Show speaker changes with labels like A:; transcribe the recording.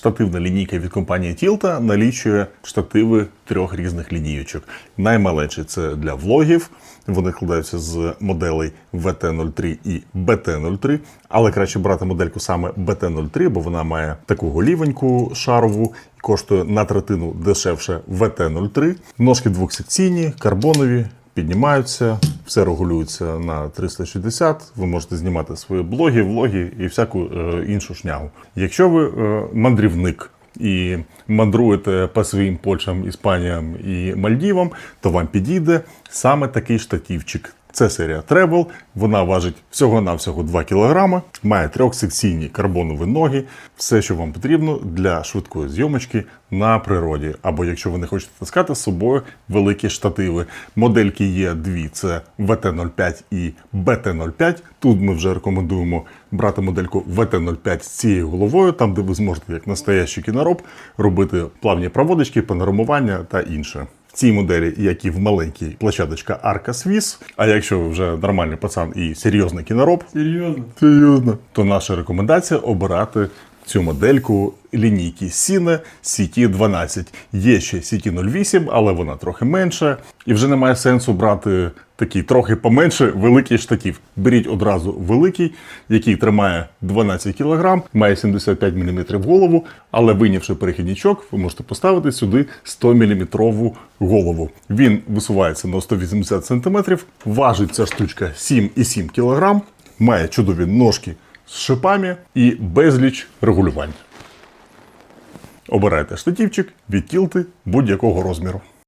A: штативна лінійка від компанії Tilta налічує штативи трьох різних лінійочок. Наймалечі це для влогів. Вони складаються з моделей VT03 і BT03, але краще брати модельку саме BT03, бо вона має таку голівеньку шарову і коштує на третину дешевше VT03. Ножки двохсекційні, карбонові, піднімаються, все регулюється на 360. Ви можете знімати свої блоги, влоги і всяку е, іншу шнягу. Якщо ви е, мандрівник і мандруєте по своїм Польщам, Іспаніям і Мальдівам, то вам підійде саме такий штативчик. Це серія Travel, вона важить всього-навсього 2 кг, має трьохсекційні карбонові ноги, все, що вам потрібно для швидкої зйомочки на природі. Або якщо ви не хочете таскати з собою великі штативи. Модельки є дві: це VT05 і BT05. Тут ми вже рекомендуємо брати модельку VT05 з цією головою, там де ви зможете, як настоящий кінороб, робити плавні проводочки, панорамування та інше. В цій моделі, як і в маленькій, площадочка Arca Swiss. А якщо ви вже нормальний пацан і серйозний кінороб,
B: Серйозно?
A: серйозно, то наша рекомендація обирати цю модельку лінійки Sine CT12. Є ще CT08, але вона трохи менша. І вже немає сенсу брати такий трохи поменше великий штатів. Беріть одразу великий, який тримає 12 кг, має 75 мм голову, але вийнявши перехідничок, ви можете поставити сюди 100 мм голову. Він висувається на 180 см, важить ця штучка 7,7 кг, має чудові ножки з шипами і безліч регулювань. Обирайте штатівчик, від тілти будь-якого розміру.